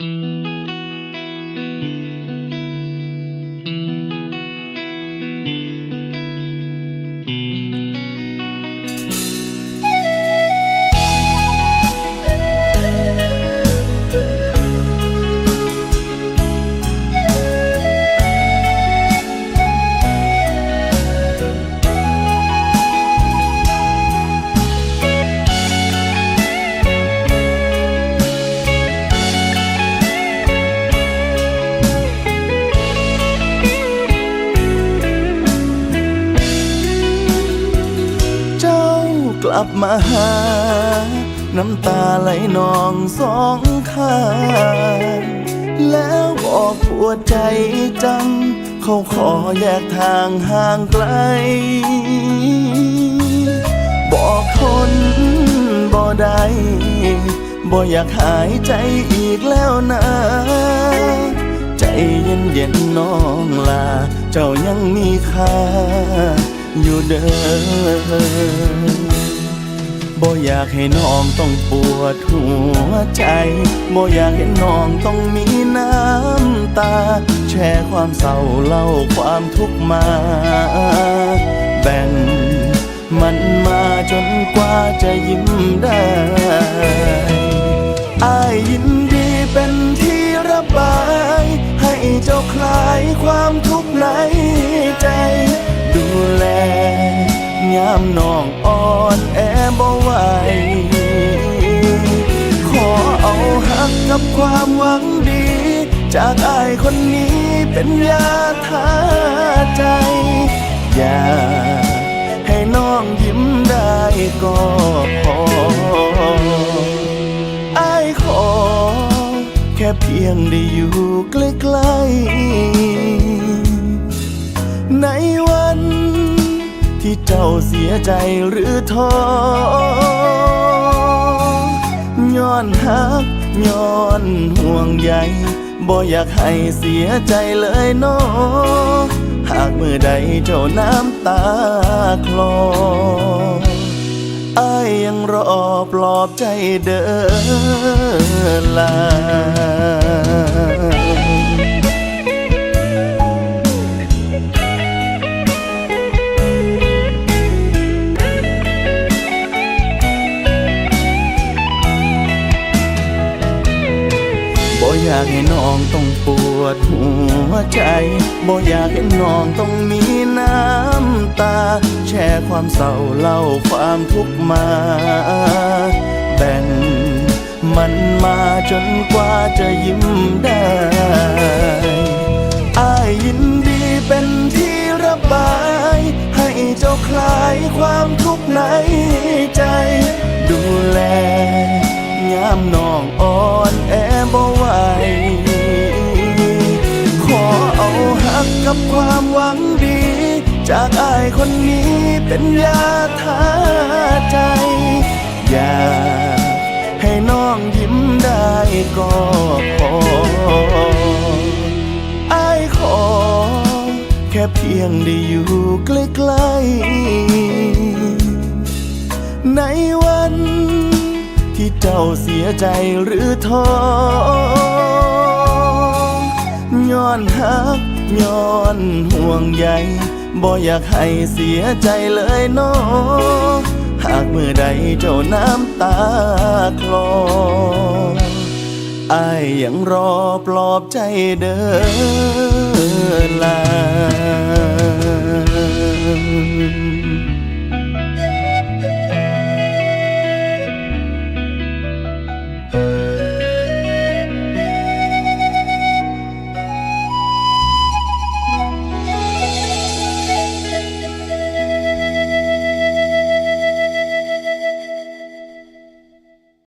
เกลับมาหา น้ำตาไหลนองสองข้างแล้วบอกปวดใจจัง เขาขอแยกทางห่างไกล บอกคนบ่ได้บ่อยากหายใจอีกแล้วนะ ใจเย็นเย็นน้องลา เจ้ายังมีค่าอยู่เด้อ บ่อยากให้น้องต้องปวดหัวใจ บ่อยากเห็นน้องต้องมีน้ำตา แชร์ความเศร้าเล่าความทุกข์มา แบ่งมันมาจนกว่าจะยิ้มได้อายยินดีเป็นที่ระบาย ให้เจ้าคลายความทุกข์ในใจ ดูแลยามน้องอ่อนแอ บ่ไหวขอเอาหักกับความหวังดี จากอายคนนี้เป็นยาทาใจ อย่าให้น้องยิ้มได้ก็พออายขอ แค่เพียงได้อยู่ใกล้ๆ ที่เจ้าเสียใจหรือท้อย้อนหักย้อนห่วงใยบ่อยากให้เสียใจเลยน้อหากเมื่อใดเจ้าน้ำตาคลออายยังรอปลอบใจเดินลา อยากให้น้องต้องปวดหัวใจ บ่อยากให้น้องต้องมีน้ำตา แชร์ความเศร้าเล่าความทุกข์มา แบ่งมันมาจนกว่าจะยิ้มได้อายยินดีเป็นที่ระบาย ให้เจ้าคลายความทุกข์ใน กับความหวังดี จากอายคนนี้เป็นยาทาใจ อยากให้น้องยิ้มได้ก็พออายขอ แค่เพียงได้อยู่ใกล้ๆในวันที่เจ้าเสียใจหรือท้อ ย้อนห่วงใยบ่อยากให้เสียใจเลยน้อหากเมื่อใดเจ้าน้ำตาคลออายยังรอปลอบใจเดินลา